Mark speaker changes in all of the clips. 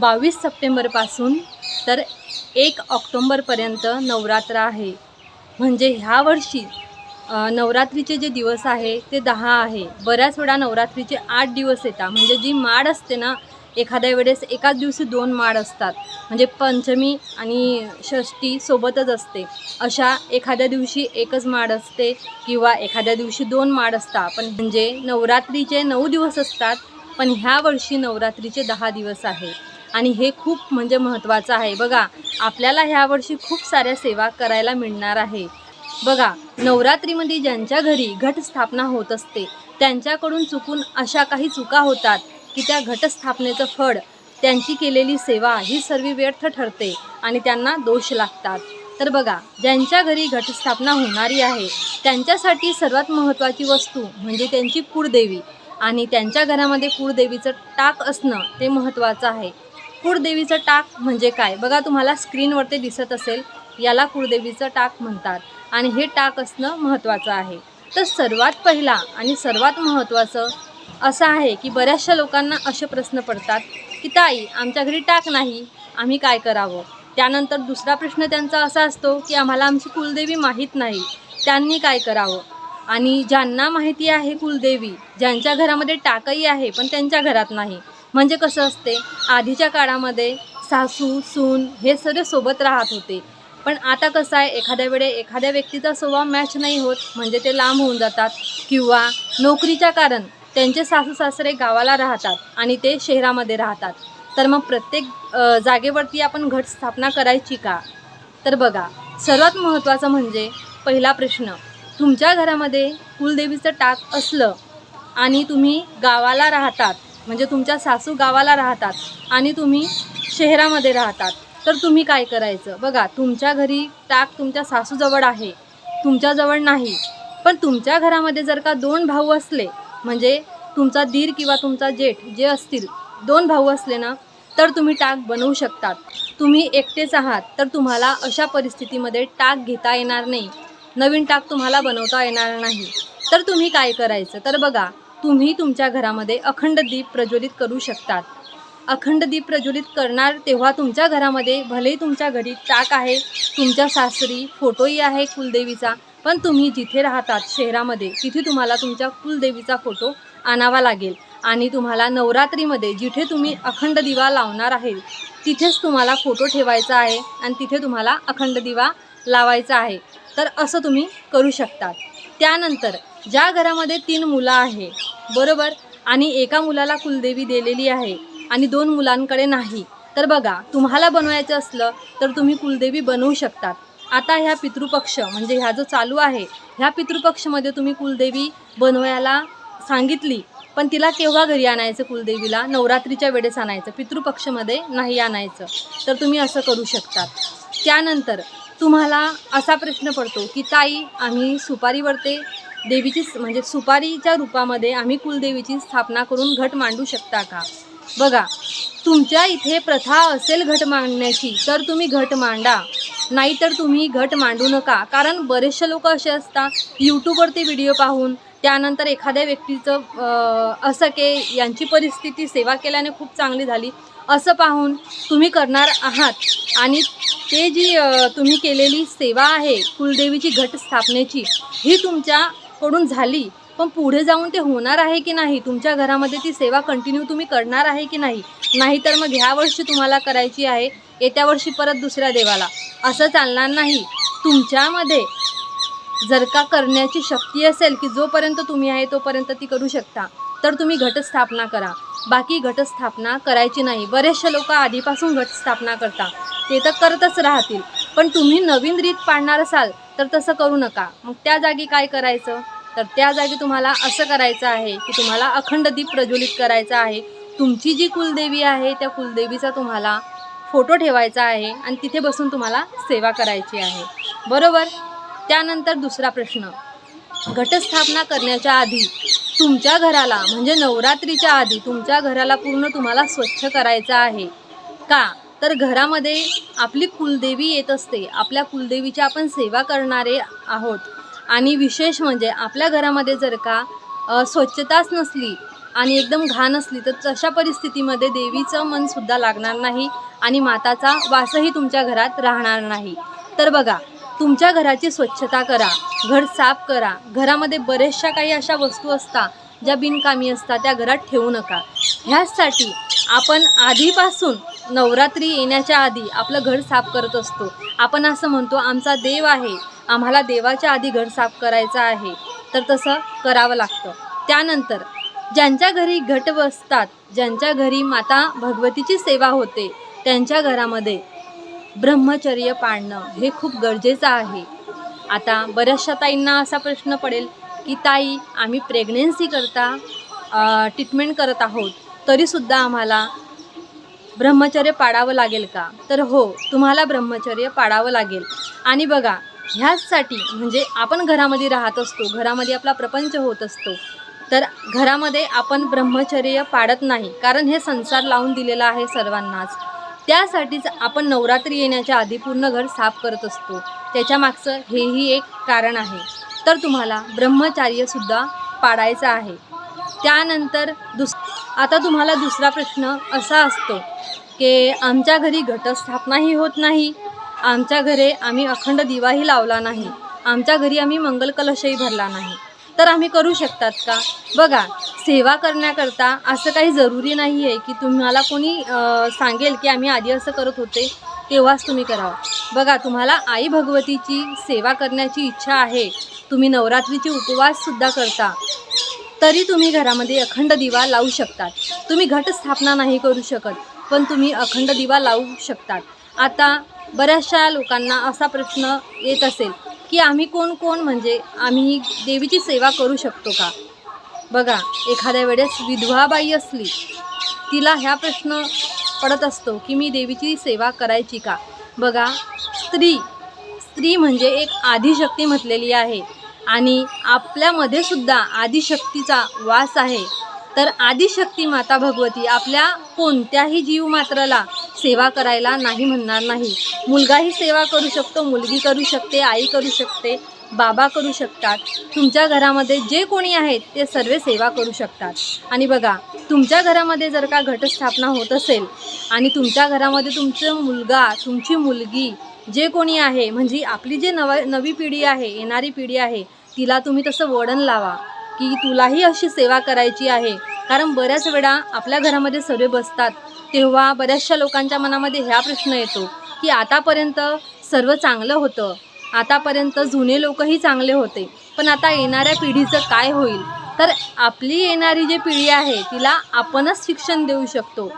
Speaker 1: बावीस सप्टेंबरपासून तर एक ऑक्टोंबरपर्यंत नवरात्र आहे. म्हणजे ह्या वर्षी नवरात्रीचे जे दिवस आहे ते दहा आहे. बऱ्याच वेळा नवरात्रीचे आठ दिवस येतात. म्हणजे जी माड असते ना एखाद्या वेळेस एकाच दिवशी दोन माळ असतात. म्हणजे पंचमी आणि षष्टी सोबतच असते. अशा एखाद्या दिवशी एकच माळ असते किंवा एखाद्या दिवशी दोन माळ असतात. पण म्हणजे नवरात्रीचे नऊ दिवस असतात पण ह्या वर्षी नवरात्रीचे दहा दिवस आहे. आणि हे खूप म्हणजे महत्त्वाचं आहे. बघा आपल्याला ह्या वर्षी खूप साऱ्या सेवा करायला मिळणार आहे. बघा नवरात्रीमध्ये ज्यांच्या घरी घटस्थापना होत असते त्यांच्याकडून चुकून अशा काही चुका होतात. की त्या घटस्थापनेचं फळ त्यांची केलेली सेवा ही सर्व व्यर्थ ठरते आणि त्यांना दोष लागतात. तर बघा ज्यांच्या घरी घटस्थापना होणारी आहे त्यांच्यासाठी सर्वात महत्त्वाची वस्तू म्हणजे त्यांची कुळदेवी. आणि त्यांच्या घरामध्ये कुळदेवीचं टाक असणं ते महत्त्वाचं आहे. कुळदेवीचं टाक म्हणजे काय? बघा तुम्हाला स्क्रीनवरती दिसत असेल याला कुळदेवीचं टाक म्हणतात आणि हे टाक असणं महत्त्वाचं आहे. तर सर्वात पहिला आणि सर्वात महत्त्वाचं असं आहे की बऱ्याचशा लोकांना असे प्रश्न पडतात की ताई आमच्या घरी टाक नाही आम्ही काय करावं? त्यानंतर दुसरा प्रश्न त्यांचा असा असतो की आम्हाला आमची कुलदेवी माहीत नाही त्यांनी काय करावं? आणि ज्यांना माहिती आहे कुलदेवी ज्यांच्या घरामध्ये टाकही आहे पण त्यांच्या घरात नाही. म्हणजे कसं असते आधीच्या काळामध्ये सासू सून हे सगळे सोबत राहत होते. पण आता कसं आहे एखाद्या वेळे एखाद्या व्यक्तीचा स्वभाव मॅच नाही होत म्हणजे ते लांब होऊन जातात. किंवा नोकरीच्या कारण त्यांचे सासू सासरे गावाला राहतात आणि ते शहरामध्ये राहतात. तर मग प्रत्येक जागेवरती आपण घट स्थापना करायची का? तर बघा सर्वात महत्त्वाचं म्हणजे पहिला प्रश्न तुमच्या घरामध्ये कुलदेवीचं टाक असलं आणि तुम्ही गावाला राहतात म्हणजे तुमच्या सासू गावाला राहतात आणि तुम्ही शहरामध्ये राहतात तर तुम्ही काय करायचं? बघा तुमच्या घरी टाक तुमच्या सासूजवळ आहे तुमच्याजवळ नाही. पण तुमच्या घरामध्ये जर का दोन भाऊ असले म्हणजे तुमचा दीर किंवा तुमचा जेठ जे असतील दोन भाऊ असले ना तर तुम्ही टाक बनवू शकतात. तुम्ही एकटेच आहात तर तुम्हाला अशा परिस्थितीमध्ये टाक घेता येणार नाही. नवीन टाक तुम्हाला बनवता येणार नाही. तर तुम्ही काय करायचं? तर बघा तुम्ही तुमच्या घरामध्ये अखंड दीप प्रज्वलित करू शकतात. अखंड दीप प्रज्वलित करणार तेव्हा तुमच्या घरामध्ये भलेही तुमच्या घरी टाक आहे तुमच्या सासरी फोटोही आहे कुलदेवीचा पण तुम्ही जिथे राहतात शहरामध्ये तिथे तुम्हाला तुमच्या कुलदेवीचा फोटो आणावा लागेल. आणि तुम्हाला नवरात्रीमध्ये जिथे तुम्ही अखंड दिवा लावणार आहे तिथेच तुम्हाला फोटो ठेवायचा आहे आणि तिथे तुम्हाला अखंड दिवा लावायचा आहे. तर असं तुम्ही करू शकतात. त्यानंतर ज्या घरामध्ये तीन मुलं आहे बरोबर? आणि एका मुलाला कुलदेवी दिलेली आहे आणि दोन मुलांकडे नाही. तर बघा तुम्हाला बनवायचं असलं तर तुम्ही कुलदेवी बनवू शकतात. आता ह्या पितृपक्ष म्हणजे ह्या जो चालू आहे ह्या पितृपक्षमध्ये तुम्ही कुलदेवी बनवायला सांगितली पण तिला केव्हा घरी आणायचं कुलदेवीला? नवरात्रीच्या वेळेस आणायचं पितृपक्षमध्ये नाही आणायचं. तर तुम्ही असं करू शकतात. त्यानंतर तुम्हाला असा प्रश्न पडतो की ताई आम्ही सुपारीवरते देवीची म्हणजे सुपारीच्या रूपामध्ये आम्ही कुलदेवीची स्थापना करून घट मांडू शकता का? बघा तुमच्या इथे प्रथा असेल घट मांडण्याची तर तुम्ही घट मांडा. नाहीतर तुम्ही घट मांडू नका. कारण बरेचसे लोक असे असतात यूट्यूबवरती व्हिडिओ पाहून त्यानंतर एखाद्या व्यक्तीचं असं की यांची परिस्थिती सेवा केल्याने खूप चांगली झाली असं पाहून तुम्ही करणार आहात. आणि ते जी तुम्ही केलेली सेवा आहे कुलदेवीची घट स्थापनेची ही तुमच्याकडून झाली. पण पुढे जाऊन ते होणार आहे की नाही? तुमच्या घरामध्ये ती सेवा कंटिन्यू तुम्ही करणार आहे की नाही? नाहीतर मग ह्या वर्षी तुम्हाला करायची आहे येत्या वर्षी परत दुसऱ्या देवाला. असं चालणार नाही. तुमच्यामध्ये जर का करण्याची शक्ती असेल की जोपर्यंत तुम्ही आहे तोपर्यंत ती करू शकता तर तुम्ही घटस्थापना करा. बाकी घटस्थापना करायची नाही. बरेचसे लोक आधीपासून घटस्थापना करता ते तर करतच राहतील. पण तुम्ही नवीन रीत पाडणार असाल तर तसं करू नका. मग त्या जागी काय करायचं? तर त्या जागी तुम्हाला असं करायचं आहे की तुम्हाला अखंड दीप प्रज्वलित करायचा आहे. तुमची जी कुलदेवी आहे त्या कुलदेवीचा तुम्हाला फोटो ठेवायचा आहे आणि तिथे बसून तुम्हाला सेवा करायची आहे. बरोबर? त्यानंतर दुसरा प्रश्न. घटस्थापना करण्याच्या आधी तुमच्या घराला म्हणजे नवरात्रीच्या आधी तुमच्या घराला पूर्ण तुम्हाला स्वच्छ करायचं आहे. का? तर घरामध्ये आपली कुलदेवी येत असते. आपल्या कुलदेवीची आपण सेवा करणारे आहोत. आणि विशेष म्हणजे आपल्या घरामध्ये जर का स्वच्छताच नसली आणि एकदम घाण असली तर तशा परिस्थितीमध्ये देवीचं मनसुद्धा लागणार नाही आणि माताचा वासही तुमच्या घरात राहणार नाही. तर बघा तुमच्या घराची स्वच्छता करा घर साफ करा. घरामध्ये बऱ्याचशा काही अशा वस्तू असतात ज्या बिनकामी असतात त्या घरात ठेवू नका. ह्याचसाठी आपण आधीपासून नवरात्री येण्याच्या आधी आपलं घर साफ करत असतो. आपण असं म्हणतो आमचा देव आहे. आम्हाला देवाच्या आधी घर साफ करायचं आहे. तर तसं करावं लागतं. त्यानंतर ज्यांच्या घरी घट बसतात ज्यांच्या घरी माता भगवतीची सेवा होते त्यांच्या घरामध्ये ब्रह्मचर्य पाळणं हे खूप गरजेचं आहे. आता बऱ्याचशा ताईंना असा प्रश्न पडेल की ताई आम्ही प्रेग्नेन्सी करता ट्रीटमेंट करत आहोत तरीसुद्धा आम्हाला ब्रह्मचर्य पाळावं लागेल का? तर हो तुम्हाला ब्रह्मचर्य पाळावं लागेल. आणि बघा ह्याचसाठी म्हणजे आपण घरामध्ये राहत असतो घरामध्ये आपला प्रपंच होत असतो तर घरामध्ये आपण ब्रह्मचर्य पाळत नाही कारण हे संसार लावून दिलेला आहे सर्वांनाच. त्यासाठीच आपण नवरात्री येण्याच्या आधी पूर्ण घर साफ करत असतो. त्याच्या मागचं हेही एक कारण आहे. तर तुम्हाला ब्रह्मचार्यसुद्धा पाडायचं आहे. त्यानंतर दुस आता तुम्हाला दुसरा प्रश्न असा असतो की आमच्या घरी घटस्थापनाही होत नाही. आमच्या घरी आम्ही अखंड दिवाही लावला नाही. आमच्या घरी आम्ही मंगल कलशही भरला नाही. तर आम्ही करू शकतात का? बघा सेवा करण्याकरता असं काही जरुरी नाही आहे की तुम्हाला कोणी सांगेल की आम्ही आधी असं करत होते तेव्हाच तुम्ही करावं. बघा तुम्हाला आई भगवतीची सेवा करण्याची इच्छा आहे तुम्ही नवरात्रीचे उपवाससुद्धा करता तरी तुम्ही घरामध्ये अखंड दिवा लावू शकतात. तुम्ही घटस्थापना नाही करू शकत पण तुम्ही अखंड दिवा लावू शकतात. आता बऱ्याचशा लोकांना असा प्रश्न येत असेल की आम्ही कोण कोण म्हणजे आम्ही देवीची सेवा करू शकतो का? बघा एखाद्या वेळेस विधवा बाई असली तिला ह्या प्रश्न पडत असतो की मी देवीची सेवा करायची का? बघा स्त्री स्त्री म्हणजे एक आदिशक्ती म्हटलेली आहे आणि आपल्यामध्ये सुद्धा आदिशक्तीचा वास आहे. तर आदिशक्ती माता भगवती आपल्या कोणत्याही जीव मात्राला सेवा करायला नाही म्हणणार नाही. मुलगाही सेवा करू शकतो मुलगी करू शकते आई करू शकते बाबा करू शकतात. तुमच्या घरामध्ये जे कोणी आहेत ते सर्व सेवा करू शकतात. आणि बघा तुमच्या घरामध्ये जर का घटस्थापना होत असेल आणि तुमच्या घरामध्ये तुमचं मुलगा तुमची मुलगी जे कोणी आहे म्हणजे आपली जे नव नवी पिढी आहे येणारी पिढी आहे तिला तुम्ही तसं वळण लावा की तुलाही अशी सेवा करायची आहे. कारण बऱ्याच वेळा आपल्या घरामध्ये सर्व बसतात. तेव्हा बऱ्याचशा लोकांच्या मनामध्ये ह्या प्रश्न येतो की आतापर्यंत सर्व चांगलं होतं. आतापर्यंत जुने लोकही चांगले होते. पण आता येणाऱ्या पिढीचं काय होईल? तर आपली येणारी जी पिढी आहे तिला आपणच शिक्षण देऊ शकतो.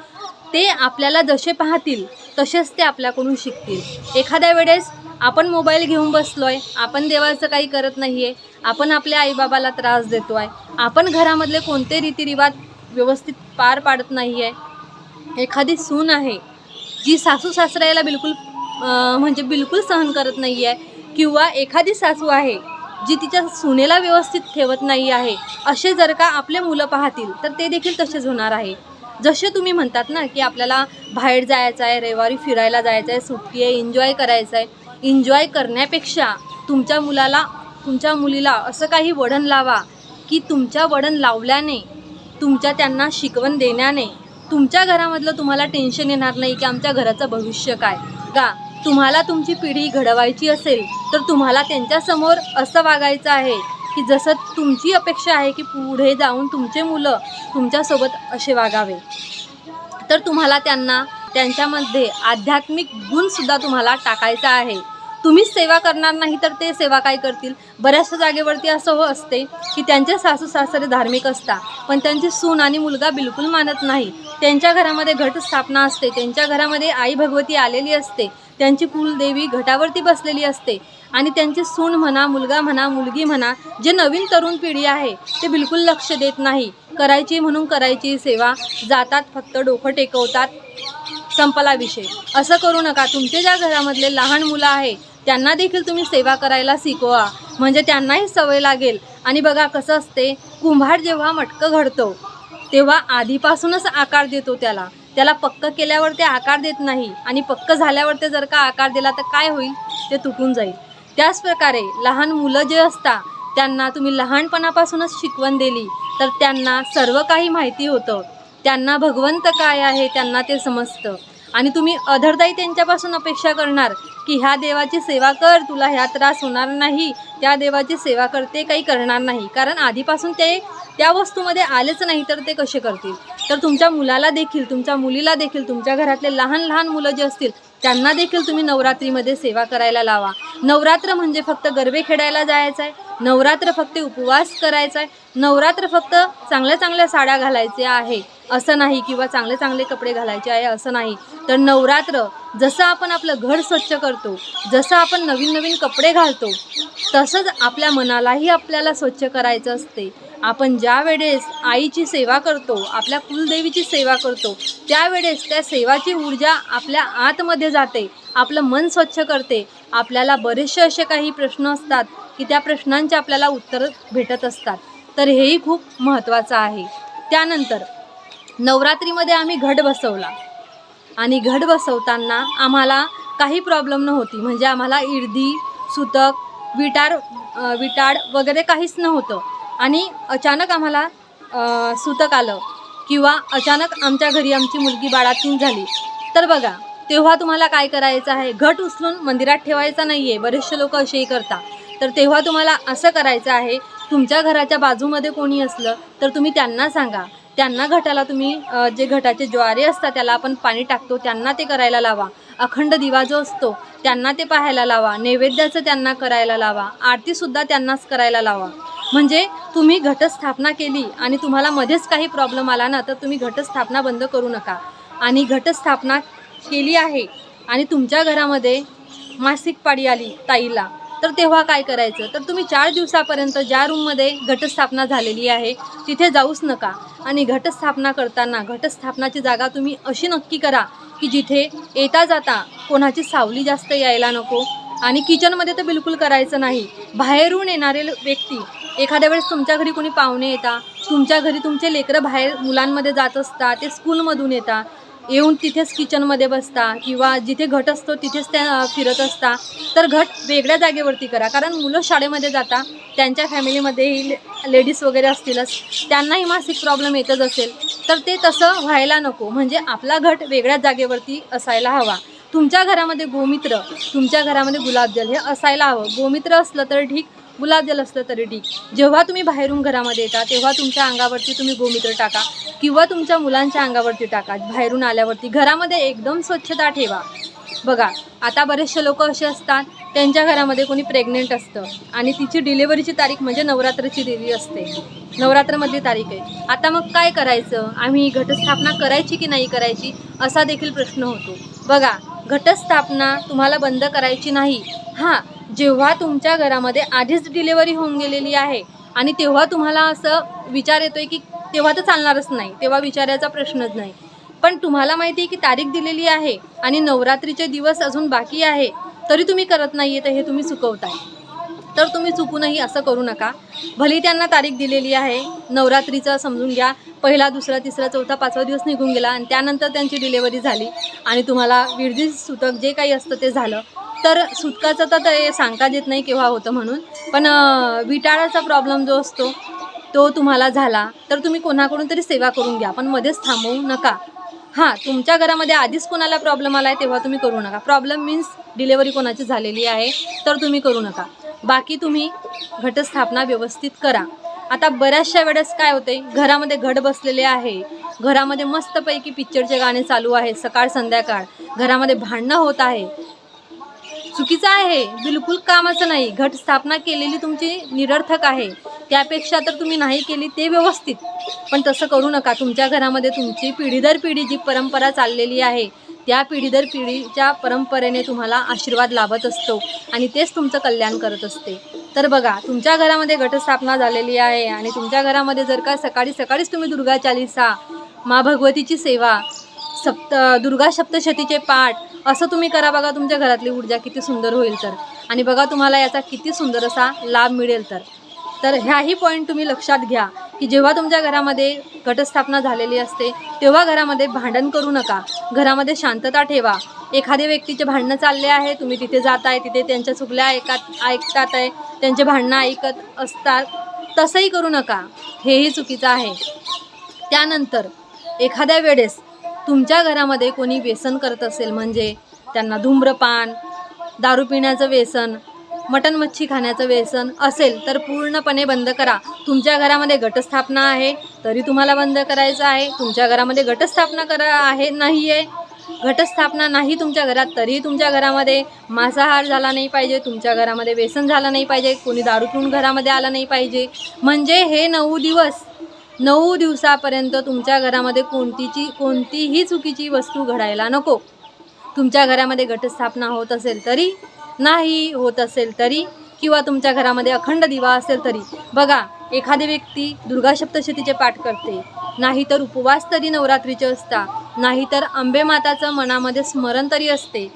Speaker 1: ते आपल्याला जसे पाहतील तसेच ते आपल्याकडून शिकतील. एखाद्या वेळेस आपण मोबाईल घेऊन बसलो आहे आपण देवाचं काही करत नाही आहे आपण आपल्या आईबाबाला त्रास देतो आहे आपण घरामधले कोणते रीतिरिवाज व्यवस्थित पार पाडत नाही आहे एखादी सून आहे जी सासू सासऱ्याला बिलकुल म्हणजे बिलकुल सहन करत नाही आहे किंवा एखादी सासू आहे जी तिच्या सुनेला व्यवस्थित ठेवत नाही आहे असे जर का आपले मुलं पाहतील तर ते देखील तसेच होणार आहे. जसे तुम्ही म्हणतात ना की आपल्याला बाहेर जायचं आहे रविवारी फिरायला जायचं आहे सुट्टी आहे एन्जॉय करायचं आहे एन्जॉय करण्यापेक्षा तुमच्या मुलाला तुमच्या मुलीला असं काही वडण लावा की तुमच्या वडण लावल्याने तुमच्या त्यांना शिकवण देण्याने तुमच्या घरामधलं तुम्हाला टेन्शन येणार नाही की आमच्या घराचं भविष्य काय? का तुम्हाला तुमची पिढी घडवायची असेल तर तुम्हाला त्यांच्यासमोर असं वागायचं आहे की जसं तुमची अपेक्षा आहे की पुढे जाऊन तुमचे मुलं तुमच्यासोबत असे वागावे. तर तुम्हाला त्यांना त्यांच्यामध्ये आध्यात्मिक गुणसुद्धा तुम्हाला टाकायचा आहे. तुम्हीच सेवा करणार नाही तर ते सेवा काय करतील? बऱ्याचशा जागेवरती असं हो असते की त्यांचे सासू सासरे धार्मिक असतात पण त्यांची सून आणि मुलगा बिलकुल मानत नाही. त्यांच्या घरामध्ये घट स्थापना असते त्यांच्या घरामध्ये आई भगवती आलेली असते त्यांची कुलदेवी घटावरती बसलेली असते आणि त्यांची सून म्हणा मुलगा म्हणा मुलगी म्हणा जे नवीन तरुण पिढी आहे ते बिलकुल लक्ष देत नाही. करायची म्हणून करायची सेवा जातात फक्त डोकं टेकवतात संपला विषय. असं करू नका. तुमचे ज्या घरामधले लहान मुलं आहे त्यांना देखील तुम्ही सेवा करायला शिकवा. म्हणजे त्यांनाही सवय लागेल. आणि बघा कसं असते कुंभार जेव्हा मटकं घडतो तेव्हा आधीपासूनच आकार देतो त्याला. त्याला पक्क केल्यावर ते आकार देत नाही आणि पक्क झाल्यावर ते जर का आकार दिला तर काय होईल? ते तुटून जाईल. त्याच प्रकारे लहान मुलं जे असतात त्यांना तुम्ही लहानपणापासूनच शिकवण दिली तर त्यांना सर्व काही माहिती होतं. त्यांना भगवंत काय आहे त्यांना ते समजतं. आणि तुम्ही अधरदाई त्यांच्यापासून अपेक्षा करणार की ह्या देवाची सेवा कर तुला ह्या त्रास होणार नाही. त्या देवाची सेवा करते काही करणार नाही. कारण आधीपासून ते त्या वस्तूमध्ये आलेच नाही तर ते कसे करतील? तर तुमच्या मुलाला देखील तुमच्या मुलीला देखील तुमच्या घरातले लहान लहान मुलं जे असतील त्यांना देखील तुम्ही नवरात्रीमध्ये सेवा करायला लावा. नवरात्र म्हणजे फक्त गरबे खेळायला जायचं आहे नवरात्र फक्त उपवास करायचा आहे नवरात्र फक्त चांगल्या चांगल्या साड्या घालायच्या आहे. असं नाही किंवा चांगले चांगले कपडे घालायचे आहे असं नाही. तर नवरात्र जसं आपण आपलं घर स्वच्छ करतो जसं आपण नवीन नवीन कपडे घालतो तसंच आपल्या मनालाही आपल्याला स्वच्छ करायचं असते. आपण ज्या वेळेस आईची सेवा करतो आपल्या कुलदेवीची सेवा करतो त्यावेळेस त्या सेवाची ऊर्जा आपल्या आतमध्ये जाते आपलं मन स्वच्छ करते. आपल्याला बरेचसे असे काही प्रश्न असतात की त्या प्रश्नांचे आपल्याला उत्तर भेटत असतात. तर हेही खूप महत्त्वाचं आहे. त्यानंतर नवरात्रीमध्ये आम्ही घट बसवला. आणि घट बसवताना आम्हाला काही प्रॉब्लेम नव्हती. म्हणजे आम्हाला इर्दी सुतक विटार विटाड वगैरे काहीच नव्हतं. आणि अचानक आम्हाला सुतक आलं किंवा अचानक आमच्या घरी आमची मुलगी बाळातीन झाली. तर बघा तेव्हा तुम्हाला काय करायचं आहे? घट उचलून मंदिरात ठेवायचा नाही आहे बरेचसे लोक असेही करतात. तर तेव्हा तुम्हाला असं करायचं आहे तुमच्या घराच्या बाजूमध्ये कोणी असलं तर तुम्ही त्यांना सांगा. त्यांना घटाला तुम्ही जे घटाचे ज्वारे असतात त्याला आपण पाणी टाकतो त्यांना ते करायला लावा. अखंड दिवा जो असतो त्यांना ते पाहायला लावा. नैवेद्याचं त्यांना करायला लावा. आरतीसुद्धा त्यांनाच करायला लावा. म्हणजे तुम्ही घटस्थापना केली आणि तुम्हाला मध्येच काही प्रॉब्लेम आला ना तर तुम्ही घटस्थापना बंद करू नका. आणि घटस्थापना केली आहे आणि तुमच्या घरामध्ये मासिक पाळी आली ताईला. तर तेव्हा काय करायचं? तर तुम्ही चार दिवसापर्यंत ज्या रूममध्ये घटस्थापना झालेली आहे तिथे जाऊच नका. आणि घटस्थापना करताना घटस्थापनाची जागा तुम्ही अशी नक्की करा की जिथे येता जाता कोणाची सावली जास्त यायला नको. आणि किचनमध्ये तर बिलकुल करायचं नाही. बाहेरून येणारे व्यक्ती एखाद्या वेळेस तुमच्या घरी कोणी पाहुणे येतात तुमच्या घरी तुमचे लेकरं बाहेर मुलांमध्ये जात असतात ते स्कूलमधून येतात येऊन तिथेच किचनमध्ये बसता किंवा जिथे घट असतो तिथेच त्या फिरत असता. तर घट वेगळ्या जागेवरती करा. कारण मुलं शाळेमध्ये जाता त्यांच्या फॅमिलीमध्येही ले लेडीज वगैरे असतीलच त्यांनाही मासिक प्रॉब्लेम येतच असेल. तर ते तसं व्हायला नको. म्हणजे आपला घट वेगळ्या जागेवरती असायला हवा. तुमच्या घरामध्ये गोमित्र तुमच्या घरामध्ये गुलाबजल हे असायला हवं. गोमित्र असलं तर ठीक गुलाबजल असलं तरी ठीक. जेव्हा तुम्ही बाहेरून घरामध्ये येता तेव्हा तुमच्या अंगावरती तुम्ही गोमित्र टाका किंवा तुमच्या मुलांच्या अंगावरती टाका. बाहेरून आल्यावरती घरामध्ये एकदम स्वच्छता ठेवा. बघा आता बरेचसे लोक असे असतात त्यांच्या घरामध्ये कोणी प्रेग्नेंट असतं आणि तिची डिलेवरीची तारीख म्हणजे नवरात्राची देवी असते. नवरात्रमधली तारीख आहे. आता मग काय करायचं? आम्ही घटस्थापना करायची की नाही करायची असा देखील प्रश्न होतो. बघा घटस्थापना तुम्हाला बंद करायची नाही. हां जेव्हा तुमच्या घरामध्ये आधीच डिलेवरी होऊन गेलेली आहे आणि तेव्हा तुम्हाला असं विचार येतोय की तेव्हा तर चालणारच नाही तेव्हा विचारायचा प्रश्नच नाही. पण तुम्हाला माहिती आहे की तारीख दिलेली आहे आणि नवरात्रीचे दिवस अजून बाकी आहे तरी तुम्ही करत नाही आहे तर हे तुम्ही चुकवताय. तर तुम्ही चुकूनही असं करू नका. भली त्यांना तारीख दिलेली आहे. नवरात्रीचं समजून घ्या. पहिला दुसरा तिसरा चौथा पाचवा दिवस निघून गेला आणि त्यानंतर त्यांची डिलेवरी झाली आणि तुम्हाला विरदी सुतक जे काही असतं ते झालं. तर सुतकाचं तर ते सांगता येत नाही केव्हा होतं म्हणून. पण विटाळाचा प्रॉब्लेम जो असतो तो तुम्हाला झाला. तर तुम्ही कोणाकडून तरी सेवा करून घ्या. पण मध्येच थांबवू नका. हां तुमच्या घरामध्ये आधीच कोणाला प्रॉब्लेम आला आहे तेव्हा तुम्ही करू नका. प्रॉब्लेम मीन्स डिलेवरी कोणाची झालेली आहे तर तुम्ही करू नका. बाकी तुम्ही घटस्थापना व्यवस्थित करा. आता बऱ्याचशा वेळेस काय होते घरामध्ये घट बसलेले आहे. घरामध्ये मस्तपैकी पिक्चरचे गाणे चालू आहे सकाळ संध्याकाळ. घरामध्ये भांडणं होत आहे. चुकीचं आहे बिलकुल कामाचं नाही. घट स्थापना केलेली तुमची निरर्थक आहे. त्यापेक्षा तर तुम्ही नाही केली ते व्यवस्थित. पण तसं करू नका. तुमच्या घरामध्ये तुमची पिढी दर पिढी जी परंपरा चाललेली आहे त्या पिढी दर पिढीच्या परंपरेने तुम्हाला आशीर्वाद लाभत असतो आणि तेच तुमचं कल्याण करत असते. तर बघा तुमच्या घरामध्ये घटस्थापना झालेली आहे आणि तुमच्या घरामध्ये जर का सकाळी सकाळीच तुम्ही दुर्गा चालिसा मा भगवतीची सेवा सप्त दुर्गा सप्तशतीचे पाठ असं तुम्ही करा बघा तुमच्या घरातली ऊर्जा किती सुंदर होईल तर. आणि बघा तुम्हाला याचा किती सुंदर असा लाभ मिळेल तर. तर ह्याही पॉईंट तुम्ही लक्षात घ्या. की जेव्हा तुमच्या घरामध्ये घटस्थापना झालेली असते तेव्हा घरामध्ये भांडण करू नका. घरामध्ये शांतता ठेवा. एखाद्या व्यक्तीचे भांडणं चालले आहे तुम्ही तिथे जात आहे तिथे त्यांच्या चुकल्या ऐकत ऐकतात आहे त्यांचे भांडणं ऐकत असतात तसंही करू नका. हेही चुकीचं आहे. त्यानंतर एखाद्या वेळेस तुमच्या घरामध्ये कोणी व्यसन करत असेल म्हणजे त्यांना धूम्रपान दारू पिण्याचं व्यसन मटण मच्छी खाण्याचं व्यसन असेल तर पूर्णपणे बंद करा. तुमच्या घरामध्ये घटस्थापना आहे तरी तुम्हाला बंद करायचं आहे. तुमच्या घरामध्ये घटस्थापना करा आहे नाही आहे घटस्थापना नाही तुमच्या घरात तरीही तुमच्या घरामध्ये मांसाहार झाला नाही पाहिजे तुमच्या घरामध्ये व्यसन झालं नाही पाहिजे कोणी दारू पिऊन घरामध्ये आलं नाही पाहिजे. म्हणजे हे नऊ दिवस नऊ दिवसापर्यंत तुमच्या घरामध्ये कोणतीची कोणतीही चुकीची वस्तू घडायला नको. तुमच्या घरामध्ये घटस्थापना होत असेल तरी नाही होत असेल तरी किंवा तुमच्या घरामध्ये अखंड दिवा असेल तरी बघा एखादी व्यक्ती दुर्गा सप्तशतीचे पाठ करते. नाही तर उपवास तरी नवरात्रीचे असतात नाही तर माताचं मनामध्ये स्मरण तरी असते.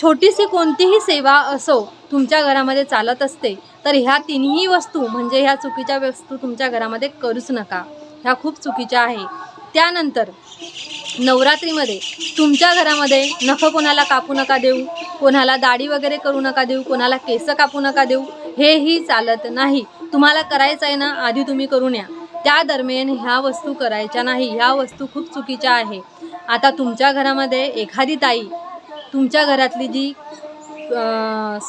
Speaker 1: छोटीशी कोणतीही सेवा असो तुमच्या घरामध्ये चालत असते तर ह्या तिन्ही वस्तू म्हणजे ह्या चुकीच्या वस्तू तुमच्या घरामध्ये करूच नका. ह्या खूप चुकीच्या आहे. त्यानंतर नवरात्रीमध्ये तुमच्या घरामध्ये नखं कोणाला कापू नका देऊ? कोणाला दाढी वगैरे करू नका देऊ? कोणाला केस कापू नका देऊ? हेही चालत नाही. तुम्हाला करायचं आहे ना आधी तुम्ही करून या. त्या दरम्यान ह्या वस्तू करायच्या नाही. ह्या वस्तू खूप चुकीच्या आहे. आता तुमच्या घरामध्ये एखादी ताई तुमच्या घरातली जी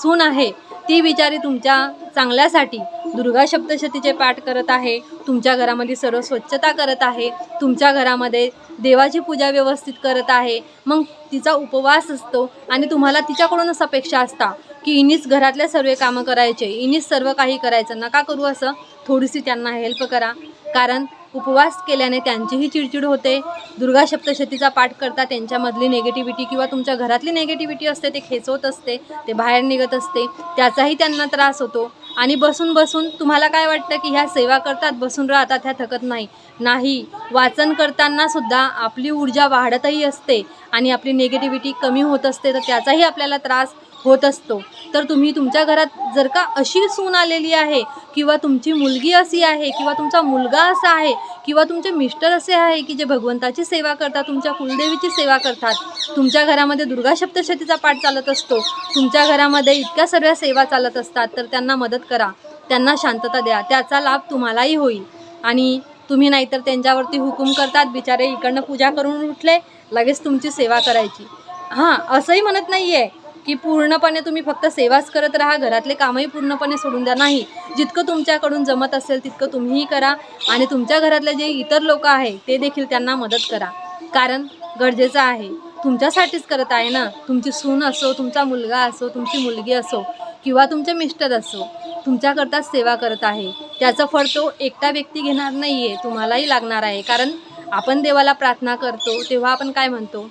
Speaker 1: सून आहे ती बिचारी तुमच्या चांगल्यासाठी दुर्गा सप्तशतीचे पाठ करत आहे तुमच्या घरामध्ये सर्व स्वच्छता करत आहे तुमच्या घरामध्ये देवाची पूजा व्यवस्थित करत आहे मग तिचा उपवास असतो आणि तुम्हाला तिच्याकडूनच अपेक्षा असता की इनीच घरातल्या सर्व कामं करायचे इनीच सर्व काही करायचं. नका करू असं. थोडीशी त्यांना हेल्प करा. कारण उपवास केल्याने त्यांचीही चिडचिड होते. दुर्गा सप्तशतीचा पाठ करता त्यांच्यामधली नेगेटिव्हिटी किंवा तुमच्या घरातली नेगेटिव्हिटी असते ते खेचवत असते ते बाहेर निघत असते त्याचाही त्यांना त्रास होतो. आणि बसून बसून तुम्हाला काय वाटतं की ह्या सेवा करतात बसून राहतात ह्या थकत नाही. नाही वाचन करताना सुद्धा आपली ऊर्जा वाढतही असते आणि आपली नेगेटिव्हिटी कमी होत असते तर त्याचाही आपल्याला त्रास होत असतो. तर तुम्ही तुमच्या घरात जर का अशी सून आलेली आहे किंवा तुमची मुलगी अशी आहे किंवा तुमचा मुलगा असा आहे किंवा तुमचे मिस्टर असे आहे की जे भगवंताची सेवा करतात तुमच्या कुलदेवीची सेवा करतात तुमच्या घरामध्ये दुर्गा सप्तशतीचा पाठ चालत असतो तुमच्या घरामध्ये इतक्या सर्व सेवा चालत असतात तर त्यांना मदत करा. त्यांना शांतता द्या. त्याचा लाभ तुम्हालाही होईल. आणि तुम्ही नाहीतर त्यांच्यावरती हुकूम करतात बिचारे इकडनं पूजा करून उठले लगेच तुमची सेवा करायची. हां असंही म्हणत नाही आहे की पूर्णपणे तुम्ही फक्त सेवाच करत राहा घरातले कामही पूर्णपणे सोडून द्या. नाही जितकं तुमच्याकडून जमत असेल तितकं तुम्हीही करा आणि तुमच्या घरातले जे इतर लोक आहे ते देखील त्यांना मदत करा. कारण गरजेचं आहे तुमच्यासाठीच करत आहे ना. तुमची सून असो तुमचा मुलगा असो तुमची मुलगी असो किंवा तुमचे मिस्टर असो तुमच्याकरताच सेवा करत आहे. त्याचं फळ तो एकटा व्यक्ती घेणार नाही आहे तुम्हालाही लागणार आहे. कारण आपण देवाला प्रार्थना करतो तेव्हा आपण काय म्हणतो?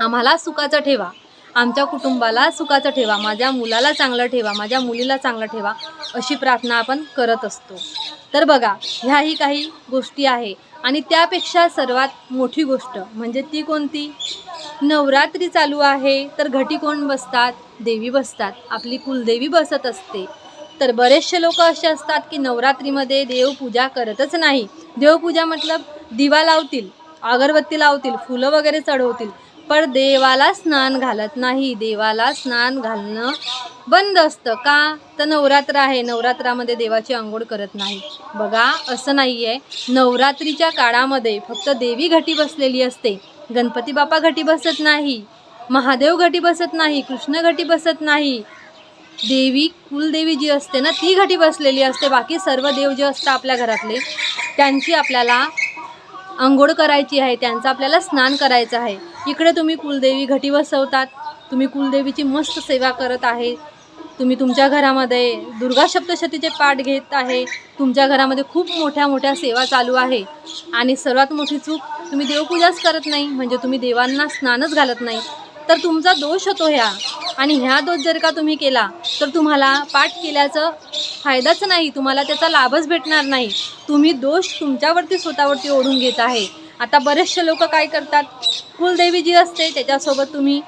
Speaker 1: आम्हाला सुखाचं ठेवा. आमच्या कुटुंबाला सुखाचं ठेवा माझ्या मुलाला चांगलं ठेवा माझ्या मुलीला चांगलं ठेवा अशी प्रार्थना आपण करत असतो. तर बघा ह्याही काही गोष्टी आहे. आणि त्यापेक्षा सर्वात मोठी गोष्ट म्हणजे ती कोणती? नवरात्री चालू आहे तर घटी कोण बसतात? देवी बसतात. आपली कुलदेवी बसत असते. तर बरेचसे लोक असे असतात की नवरात्रीमध्ये देवपूजा करतच नाही. देवपूजा मतलब दिवा लावतील अगरबत्ती लावतील फुलं वगैरे चढवतील. पण देवाला स्नान घालत नाही. देवाला स्नान घालणं बंद असतं. का? तर नवरात्र आहे. नवरात्रामध्ये देवाची आंघोळ करत नाही. बघा असं नाही आहे नवरात्रीच्या काळामध्ये फक्त देवी घटी बसलेली असते. गणपती बाप्पा घटी बसत नाही. महादेव घटी बसत नाही. कृष्ण घटी बसत नाही. देवी कुलदेवी जी असते ना ती घटी बसलेली असते. बाकी सर्व देव जे असतात आपल्या घरातले त्यांची आपल्याला आंघोळ करायची आहे त्यांचं आपल्याला स्नान करायचं आहे. इकडे तुम्ही कुलदेवी घटी बसवतात. तुम्ही कुलदेवीची मस्त सेवा करत आहे. तुम्ही तुमच्या घरामध्ये दुर्गा सप्तशतीचे पाठ घेत आहे. तुमच्या घरामध्ये खूप मोठ्या मोठ्या सेवा चालू आहे. आणि सर्वात मोठी चूक तुम्ही देवपूजाच करत नाही. म्हणजे तुम्ही देवांना स्नानच घालत नाही. तर तुमचा दोष होतो ह्या. आणि ह्या दोष जर का तुम्ही केला तर तुम्हाला पाठ केल्याचं फायदाच नाही. तुम्हाला त्याचा लाभच भेटणार नाही. तुम्ही दोष तुमच्यावरती स्वतःवरती ओढून घेत आहे. आता बरेचसे लोक काय करतात? कुलदेवी जी असते त्याच्यासोबत तुम्ही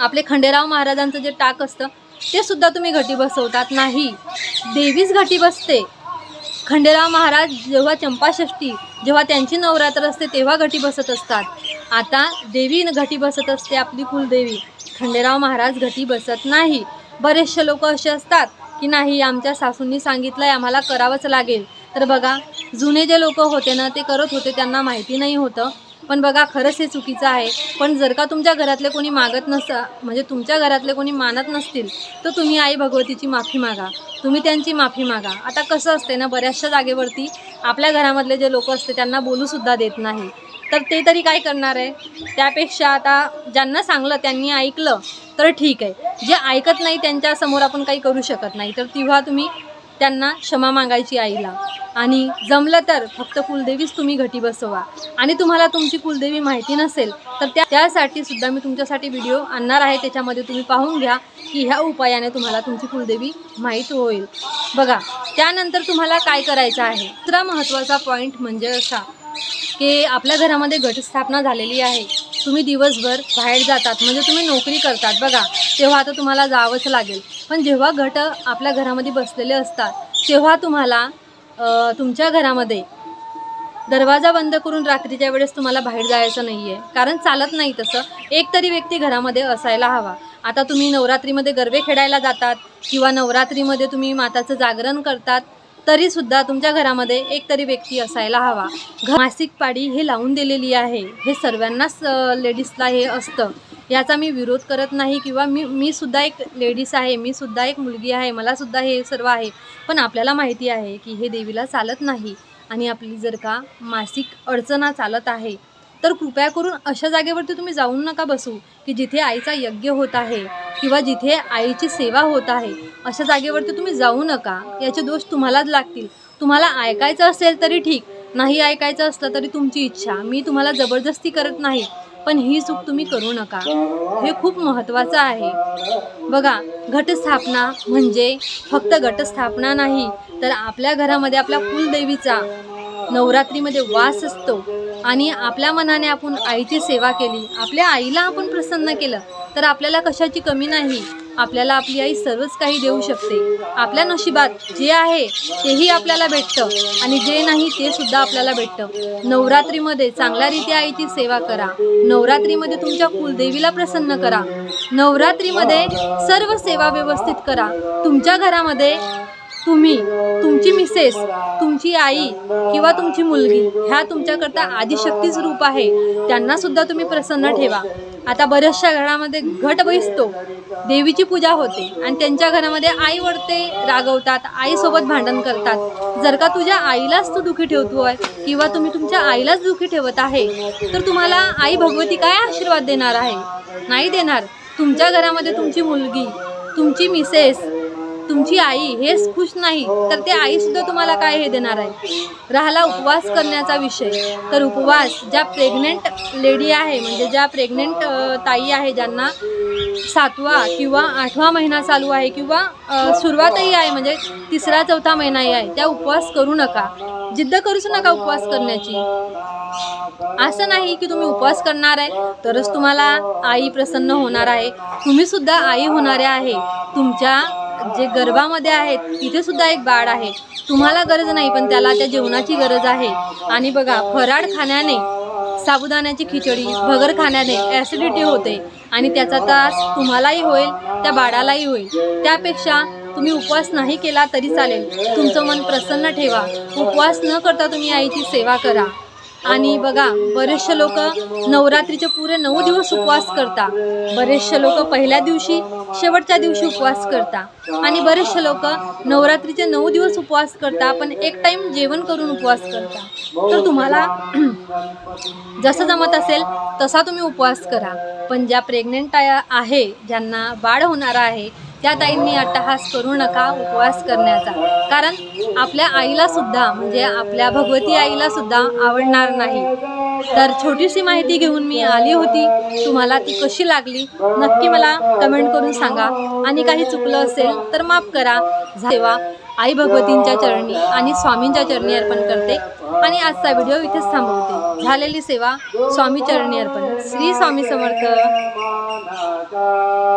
Speaker 1: आपले खंडेराव महाराजांचं जे टाक असतं ते सुद्धा तुम्ही घटी बसवतात. नाही देवीच घटी बसते. खंडेराव महाराज जेव्हा चंपाषष्ठी जेव्हा त्यांची नवरात्र असते तेव्हा घटी बसत असतात. आता देवी घटी बसत असते आपली कुलदेवी. खंडेराव महाराज घटी बसत नाही. बरेचसे लोक असे असतात की नाही आमच्या सासूंनी सांगितलं आहे आम्हाला करावंच लागेल. तर बघा जुने जे लोक होते ना ते करत होते त्यांना माहिती नाही होतं. पण बघा खरंच हे चुकीचं आहे. पण जर का तुमच्या घरातले कोणी मागत नसा म्हणजे तुमच्या घरातले कोणी मानत नसतील तर तुम्ही आई भगवतीची माफी मागा. तुम्ही त्यांची माफी मागा. आता कसं असते ना बऱ्याचशा जागेवरती आपल्या घरामधले जे लोक असते त्यांना बोलूसुद्धा देत नाही. तर ते तरी काय करणार आहे? त्यापेक्षा आता ज्यांना सांगलं त्यांनी ऐकलं तर ठीक आहे. जे ऐकत नाही त्यांच्यासमोर आपण काही करू शकत नाही. तर तेव्हा तुम्ही त्यांना क्षमा मागायची आईला. आणि जमलं तर फक्त कुलदेवीच तुम्ही घटी बसवा. आणि तुम्हाला तुमची कुलदेवी माहिती नसेल तर त्या त्यासाठी सुद्धा मी तुमच्यासाठी व्हिडिओ आणणार आहे. त्याच्यामध्ये तुम्ही पाहून घ्या की ह्या उपायाने तुम्हाला तुमची कुलदेवी माहीत होईल. बघा त्यानंतर तुम्हाला काय करायचं आहे? दुसरा महत्त्वाचा पॉईंट म्हणजे असा की आपल्या घरामध्ये घटस्थापना झालेली आहे. तुम्ही दिवसभर बाहेर जातात म्हणजे तुम्ही नोकरी करतात. बघा तेव्हा आता तुम्हाला जावंच लागेल. पण जेव्हा घट आपल्या घरामध्ये बसलेले असतात तेव्हा तुम्हाला तुमच्या घरामध्ये दरवाजा बंद करून रात्रीच्या वेळेस तुम्हाला बाहेर जायचं नाही आहे कारण चालत नाही तसं. एक तरी व्यक्ती घरामध्ये असायला हवा. आता तुम्ही नवरात्रीमध्ये गरबे खेळायला जातात किंवा नवरात्रीमध्ये तुम्ही माताचं जागरण करतात तरीसुद्धा तुमच्या घरामध्ये एक तरी व्यक्ती असायला हवा. मासिक पाळी हे लावून दिलेली आहे. हे सर्वांनाच लेडीजला हे असतं. याचा मी विरोध करत नाही किंवा मी मी सुद्धा एक लेडीज आहे मी सुद्धा एक मुलगी आहे मला सुद्धा हे सर्व आहे. पण आपल्याला माहिती आहे की हे देवीला चालत नाही. आणि आपली जर का मासिक अडचणा चालत आहे तर कृपया करून अशा जागेवरती तुम्ही जाऊन नका बसू की जिथे आईचा यज्ञ होत आहे किंवा जिथे आईची सेवा होत आहे अशा जागेवरती तुम्ही जाऊ नका. याचे दोष तुम्हालाच लागतील. तुम्हाला ऐकायचं असेल तरी ठीक नाही ऐकायचं असलं तरी तुमची इच्छा. मी तुम्हाला जबरदस्ती करत नाही पण ही चूक तुम्ही करू नका. हे खूप महत्त्वाचं आहे. बघा घटस्थापना म्हणजे फक्त घटस्थापना नाही तर आपल्या घरामध्ये आपल्या कुलदेवीचा नवरात्रीमध्ये वास असतो. आणि आपल्या मनाने आपण आईची सेवा केली आपल्या आईला आपण प्रसन्न केलं तर आपल्याला कशाची कमी नाही? आपल्याला आपली आई सर्वच काही देऊ शकते. आपल्या नशिबात जे आहे तेही आपल्याला भेटतं. आणि जे नाही ते सुद्धा आपल्याला भेटतं. नवरात्रीमध्ये चांगल्या रीती आईची सेवा करा. नवरात्रीमध्ये तुमच्या कुलदेवीला प्रसन्न करा. नवरात्रीमध्ये सर्व सेवा व्यवस्थित करा. तुमच्या घरामध्ये तुम्ही तुमची मिसेस तुमची आई किंवा तुमची मुलगी ह्या तुमच्याकरता आदिशक्तीच रूप आहे. त्यांना सुद्धा तुम्ही प्रसन्न ठेवा. आता बऱ्याचशा घरामध्ये घट बसतो. देवीची पूजा होते आणि त्यांच्या घरामध्ये आई वरते रागवतात आईसोबत भांडण करतात. जर का तुझ्या आईलाच तू दुखी ठेवतोय किंवा तुम्ही तुमच्या आईलाच दुखी ठेवत आहे तर तुम्हाला आई भगवती काय आशीर्वाद देणार आहे? नाही देणार. तुमच्या घरामध्ये तुमची मुलगी तुमची मिसेस तुमची आई हेच खुश नाही तर ते आई सुद्धा तुम्हाला काय हे देणार आहे? राहिला उपवास करण्याचा विषय. तर उपवास ज्या प्रेग्नेंट लेडी आहे म्हणजे ज्या प्रेग्नेंट ताई आहे ज्यांना सातवा किंवा आठवा महिना चालू आहे किंवा सुरुवातही आहे म्हणजे तिसरा चौथा महिनाही आहे त्या उपवास करू नका. जिद्द करूच नका उपवास करण्याची. असं नाही की तुम्ही उपवास करणार आहे तरच तुम्हाला आई प्रसन्न होणार आहे. तुम्ही सुद्धा आई होणाऱ्या आहे. तुमच्या जे गर्भामध्ये आहेत तिथे सुद्धा एक बाळ आहे. तुम्हाला गरज नाही पण त्याला त्या जेवणाची गरज आहे. आणि बघा फराळ खाण्याने साबुदाण्याची खिचडी भगर खाण्याने ॲसिडिटी होते. आणि त्याचा त्रास तुम्हालाही होईल त्या बाळालाही होईल. त्यापेक्षा तुम्ही उपवास नाही केला तरी चालेल. तुमचं मन प्रसन्न ठेवा. उपवास न करता तुम्ही आईची सेवा करा. आणि बघा बरेचसे लोक नवरात्रीचे पुरे नऊ दिवस उपवास करता. बरेचसे लोक पहिल्या दिवशी शेवटच्या दिवशी उपवास करता. आणि बरेचसे लोक नवरात्रीचे नऊ दिवस उपवास करता पण एक टाइम जेवण करून उपवास करता. तर तुम्हाला जसं जमत असेल तसा तुम्ही उपवास करा. पण ज्या प्रेग्नेंट आहे ज्यांना बाळ होणार आहे त्या ताईंनी अट्टहास करू नका उपवास करण्याचा. कारण आपल्या आईला सुद्धा म्हणजे आपल्या भगवती आईला सुद्धा आवडणार नाही. तर छोटीशी माहिती घेऊन मी आली होती. तुम्हाला ती कशी लागली नक्की मला कमेंट करून सांगा. आणि काही चुकलं असेल तर माफ करा. सेवा आई भगवतींच्या चरणी आणि स्वामींच्या चरणी अर्पण करते. आणि आजचा व्हिडिओ इथेच थांबवते. झालेली सेवा स्वामी चरणी अर्पण. श्री स्वामी समर्थ.